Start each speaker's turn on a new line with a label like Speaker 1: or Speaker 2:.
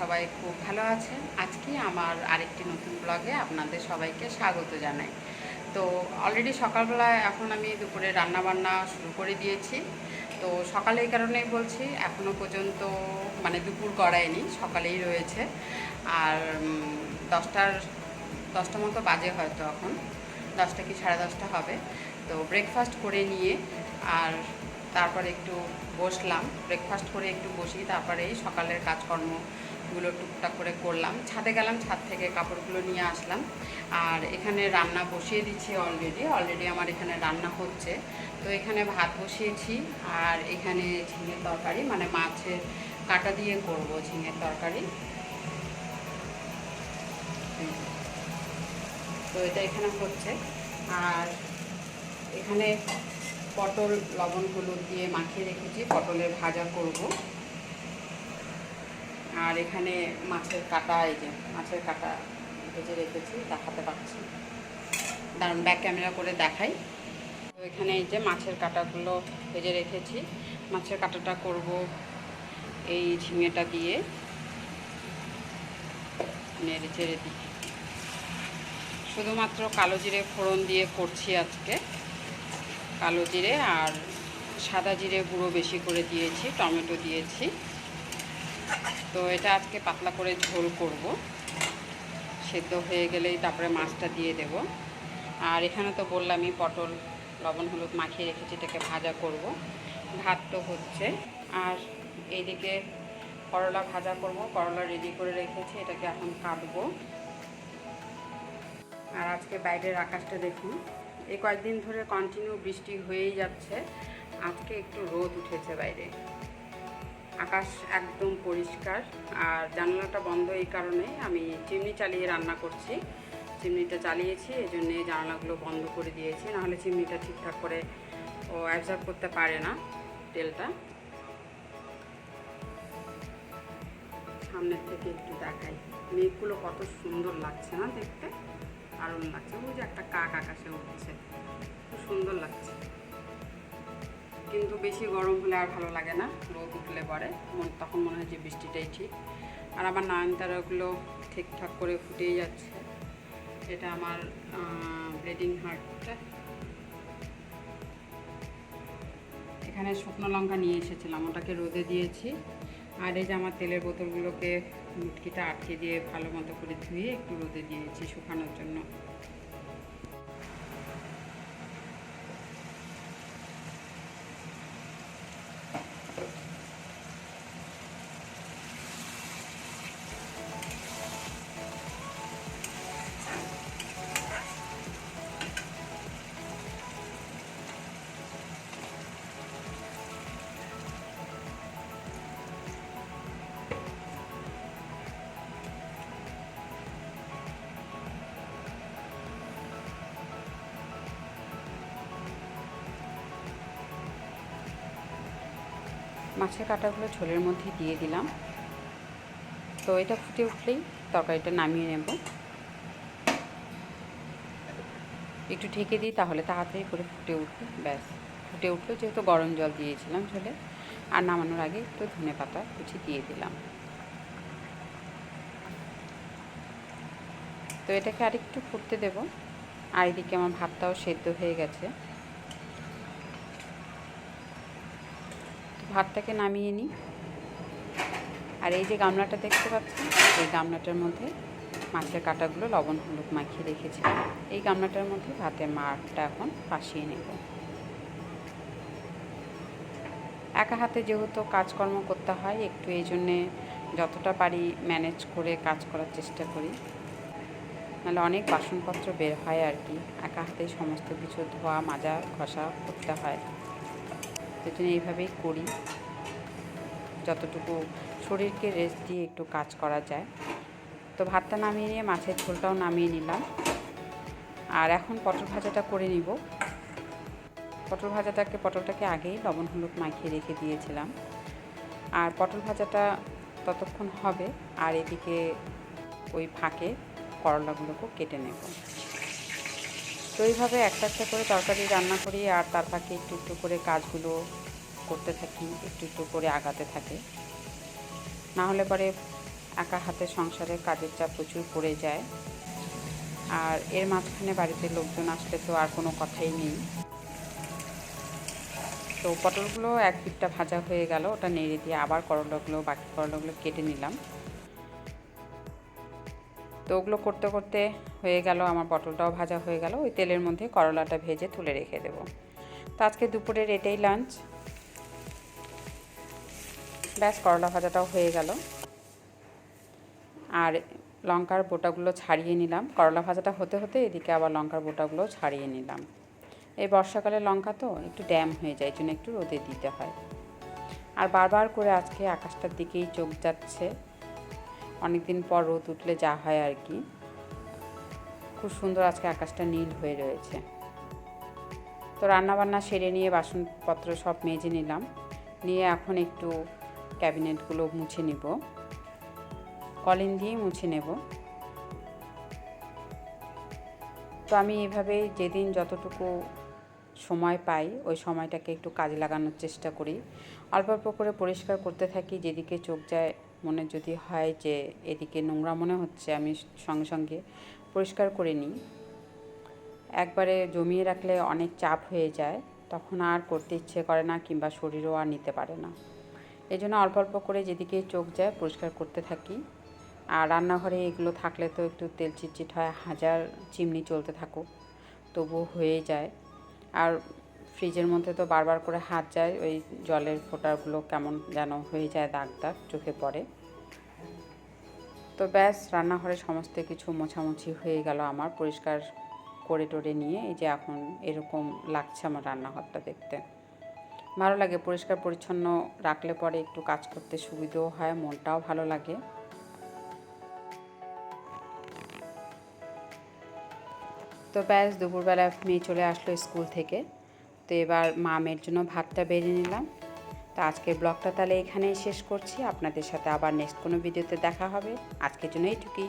Speaker 1: সবাই খুব ভালো আছেন। আজকে আমার আরেকটি নতুন ব্লগে আপনাদের সবাইকে স্বাগত জানাই। তো অলরেডি সকালবেলা এখন আমি দুপুরে রান্না বান্না শুরু করে দিয়েছি। তো সকালে এই কারণেই বলছি এখনও পর্যন্ত মানে দুপুর গড়ায়নি, সকালেই রয়েছে। আর দশটার, দশটা মতো বাজে হয়তো এখন, দশটা কি সাড়ে দশটা হবে। তো ব্রেকফাস্ট করে নিয়ে, আর তারপরে একটু বসলাম। ব্রেকফাস্ট করে একটু বসি, তারপরে এই সকালের কাজকর্মগুলো টুকটাক করে করলাম। ছাদে গেলাম, ছাদ থেকে কাপড়গুলো নিয়ে আসলাম। আর এখানে রান্না বসিয়ে দিচ্ছি অলরেডি অলরেডি আমার এখানে রান্না হচ্ছে। তো এখানে ভাত বসিয়েছি আর এখানে ঝিঙের তরকারি মানে মাছের কাটা দিয়ে করব ঝিঙের তরকারি। তো এটা এখানে হচ্ছে। আর এখানে পটল, লবণ, হলুদ দিয়ে মাখিয়ে রেখেছি, পটলের ভাজা করব। আর এখানে মাছের কাটা, এই যে মাছের কাটা ভেজে রেখেছি, দেখাতে পাচ্ছি। দাঁড়ান ব্যাক ক্যামেরা করে দেখাই। এখানে এই যে মাছের কাটাগুলো ভেজে রেখেছি। মাছের কাটাটা করব এই ঝিঙেটা দিয়ে। নেড়ে চেড়ে দিই। শুধুমাত্র কালো জিরে ফোড়ন দিয়ে করছি আজকে। কালো জিরে আর সাদা জিরে গুঁড়ো বেশি করে দিয়েছি, টমেটো দিয়েছি। তো এটা আজকে পাতলা করে ঝোল করব। সেদ্ধ হয়ে গেলেই তারপরে মাছটা দিয়ে দেব। আর এখানে তো বললামই পটল লবণ, হলুদ মাখিয়ে রেখেছি, এটাকে ভাজা করব। ভাত তো হচ্ছে, আর এইদিকে করলা ভাজা করব, করলা রেডি করে রেখেছি, এটাকে এখন কাটবো। আর আজকে বাইরের আকাশটা দেখুন, এই কয়েকদিন ধরে কন্টিনিউ বৃষ্টি হয়েই যাচ্ছে, আজকে একটু রোদ উঠেছে বাইরে। আকাশ একদম পরিষ্কার, আর জানলাটা বন্ধ এই কারণে আমি চিমনি চালিয়ে রান্না করছি। চিমনিটা চালিয়েছি, এই জন্যে জানালাগুলো বন্ধ করে দিয়েছি। নাহলে চিমনিটা ঠিকঠাক করে ও অ্যাবজর্ব করতে পারে না, তেলটা। সামনের থেকে একটু দেখাই। মেঘগুলো কত সুন্দর লাগছে না দেখতে? দারুণ লাগছে। ওই যে একটা কাক আকাশে উঠছে। খুব সুন্দর লাগছে। কিন্তু বেশি গরম হলে আর ভালো লাগে না। রোদ উঠলে পরে। তখন মনে হয় যে বৃষ্টিটাই ঠিক। আর আমার নয়নতারাগুলো ঠিকঠাক করে ফুটেই যাচ্ছে। এটা আমার ব্লিডিং হার্টটা এখানে শুকনো লঙ্কা নিয়ে এসেছিলাম, ওটাকে রোদে দিয়েছি। আর এই যে আমার তেলের বোতলগুলোকে মুটকিটা আটকে দিয়ে ভালো মতো করে ধুয়ে একটু রোদে দিয়েছি শুকানোর জন্য। মাছের কাঁটাগুলো ঝোলের মধ্যে দিয়ে দিলাম। তো এটা ফুটে উঠলেই তরকারিটা নামিয়ে নেব। একটু ঢেকে দিই তাহলে তাড়াতাড়ি করে ফুটে উঠবে, ব্যাস। ফুটে উঠল যেহেতু গরম জল দিয়েছিলাম ঝোলে। আর নামানোর আগে একটু ধনে পাতা কুচি দিয়ে দিলাম। তো এটাকে আরেকটু ফুটতে দেব। আর এদিকে আমার ভাতটাও সেদ্ধ হয়ে গেছে। ভাতটাকে নামিয়ে নিই। আর এই যে গামলাটা দেখতে পাচ্ছেন, এই গামলাটার মধ্যে মাছের কাঁটাগুলো লবণ হলুদ মাখিয়ে রেখেছি। এই গামলাটার মধ্যে ভাতের মারটা এখন পাশিয়ে নেব। একা হাতে যেহেতু কাজকর্ম করতে হয়, একটু এই জন্যে যতটা পারি ম্যানেজ করে কাজ করার চেষ্টা করি। নাহলে অনেক বাসনপত্র বের হয় আর কি। একা হাতেই সমস্ত কিছু ধোয়া, মাজা, ঘষা করতে হয়। সেই জন্য এইভাবেই করি। যতটুকু শরীরকে রেস্ট দিয়ে একটু কাজ করা যায়। তো ভাতটা নামিয়ে নিয়ে মাছের ঝোলটাও নামিয়ে নিলাম। আর এখন পটল ভাজাটা করে নিব। পটল ভাজাটাকে, পটলটাকে আগেই লবণ, হলুদ মাখিয়ে রেখে দিয়েছিলাম। আর পটল ভাজাটা ততক্ষণ হবে। আর এদিকে ওই ফাঁকে করলাগুলোকেও কেটে নেব। তো এইভাবে একটা একটা করে তরকারি রান্না করি আর তার ফাঁকে একটু একটু করে কাজগুলো করতে থাকি, একটু একটু করে আগাতে থাকে। না হলে পরে একা হাতে সংসারে কাজের চাপ প্রচুর পড়ে যায়। আর এর মাঝখানে বাড়িতে লোকজন আসলে তো আর কোনো কথাই নেই। তো পটলগুলো এক পিঠটা ভাজা হয়ে গেল, ওটা নেড়ে দিয়ে আবার করলাগুলো, বাকি করলাগুলো কেটে নিলাম। তো ওগুলো করতে করতে হয়ে গেল, আমার পটলটাও ভাজা হয়ে গেল, ওই তেলের মধ্যে করলাটা ভেজে তুলে রেখে দেবো। তো আজকে দুপুরের এটাই লাঞ্চ ব্যাস, করলা ভাজাটাও হয়ে গেল। আর লঙ্কার বোটাগুলো ছাড়িয়ে নিলাম। করলা ভাজাটা হতে হতে এদিকে আবার লঙ্কার বোটাগুলো ছাড়িয়ে নিলাম। এই বর্ষাকালে লঙ্কা তো একটু ড্যাম হয়ে যায় জন্য একটু রোদে দিতে হয়। আর বারবার করে আজকে আকাশটার দিকেই চোখ যাচ্ছে। অনেকদিন পর রোদ উঠলে যা হয় আর কি। খুব সুন্দর আজকে আকাশটা নীল হয়ে রয়েছে। তো রান্নাবান্না সেরে নিয়ে বাসনপত্র সব মেজে নিলাম। নিয়ে এখন একটু ক্যাবিনেটগুলো মুছে নিব। কলিন দিয়ে মুছে নেব। তো আমি এভাবে যেদিন যতটুকু সময় পাই, ওই সময়টাকে একটু কাজে লাগানোর চেষ্টা করি। অল্প অল্প করে পরিষ্কার করতে থাকি, যেদিকে চোখ যায় মনে যদি হয় যে এদিকে নোংরা মনে হচ্ছে, আমি সঙ্গে সঙ্গে পরিষ্কার করে নিই। একবারে জমিয়ে রাখলে অনেক চাপ হয়ে যায়, তখন আর করতে ইচ্ছে করে না কিংবা শরীরও আর নিতে পারে না। এই জন্য অল্প অল্প করে যেদিকে চোখ যায় পরিষ্কার করতে থাকি। আর রান্নাঘরে এগুলো থাকলে তো একটু তেল চিটচিট হয়, হাজার চিমনি চলতে থাকুক, তবুও হয়ে যায়। আর ফ্রিজের মধ্যে তো বারবার করে হাত যায়, ওই জলের ফোঁটাগুলো কেমন যেন হয়ে যায় দাগ দাগ, চোখে পড়ে। তো ব্যাস, রান্নাঘরে সমস্ত কিছু মোছামুছি হয়ে গেল আমার, পরিষ্কার করে টোরে নিয়ে, এই যে এখন এরকম লাগছে আমার রান্নাঘরটা দেখতে। ভালো লাগে, পরিষ্কার পরিচ্ছন্ন রাখলে পরে একটু কাজ করতে সুবিধাও হয়, মনটাও ভালো লাগে। তো ব্যাস, দুপুরবেলা মেয়ে চলে আসলো স্কুল থেকে, তো এবার মা জন্য ভাতটা বেড়ে নিলাম। তো আজকের ব্লগটা তাহলে এখানেই শেষ করছি। আপনাদের সাথে আবার নেক্সট কোনো ভিডিওতে দেখা হবে। আজকের জন্য এইটুকুই।